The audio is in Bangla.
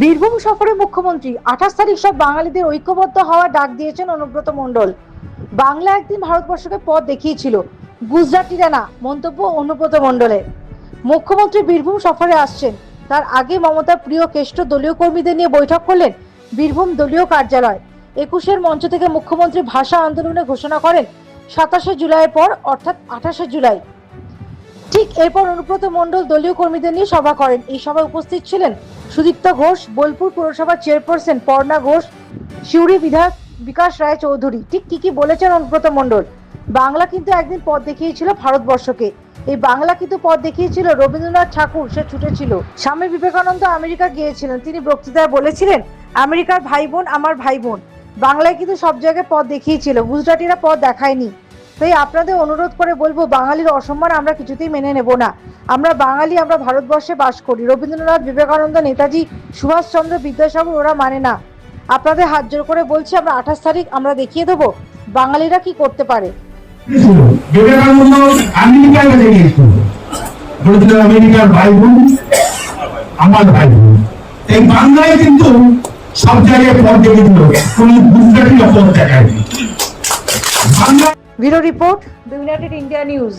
বীরভূম সফরে মুখ্যমন্ত্রী। আঠাশ তারিখ সব বাঙালিদের ঐক্যবদ্ধ হওয়ার ডাক দিয়েছেন অনুব্রত মণ্ডল। বাংলা একদিন ভারতবর্ষকে পথ দেখিয়েছিল। গুজরাটিরা না মন্তব্য অনুব্রত মণ্ডলের মুখ্যমন্ত্রী বীরভূম সফরে আসছেন। তার আগে মমতার প্রিয় কেষ্ট দলীয় কর্মীদের নিয়ে বৈঠক করলেন বীরভূম দলীয় কার্যালয়। একুশের মঞ্চ থেকে মুখ্যমন্ত্রী ভাষা আন্দোলনে ঘোষণা করেন সাতাশে জুলাইয়ের পর, অর্থাৎ আঠাশে জুলাই। ঠিক এরপর অনুব্রত মণ্ডল দলীয় কর্মীদের নিয়ে সভা করেন। এই সভায় উপস্থিত ছিলেন সুদীপ্ত ঘোষ, বোলপুর পুরসভার চেয়ারপারসন পর্ণা ঘোষ, সিউড়ি বিধায়ক বিকাশ রায় চৌধুরী। ঠিক কি কি বলেছেন অনুব্রত মণ্ডল? বাংলা কিন্তু একদিন পথ দেখিয়েছিল ভারতবর্ষকে। এই বাংলা কিন্তু পথ দেখিয়েছিল রবীন্দ্রনাথ ঠাকুর, সে ছুটেছিল। স্বামী বিবেকানন্দ আমেরিকা গিয়েছিলেন। তিনি বক্তৃতায় বলেছিলেন, আমেরিকার ভাই বোন আমার ভাই বোন। বাংলায় কিন্তু সব জায়গায় পথ দেখিয়েছিল। গুজরাটিরা পথ দেখায়নি। তাই আপনাদের অনুরোধ করে বলব, বাঙালির অসম্মান আমরা কিছুতেই মেনে নেব না। আমরা বাঙালি, আমরা ভারতবর্ষে বাস করি। রবীন্দ্রনাথ বিবেকানন্দ নেতাজি, সুভাষচন্দ্র বিদ্যাসাগর ওরা মানে না। আপনাদের হাত জোর করে বলছি, আমরা আঠাশ তারিখ আমরা দেখিয়ে দেবো বাঙালিরা কি করতে পারে। বাংলায় কিন্তু সব জায়গায় দেখে কোন গুজরাটি দেখায়নি Bangla bureau report the United India news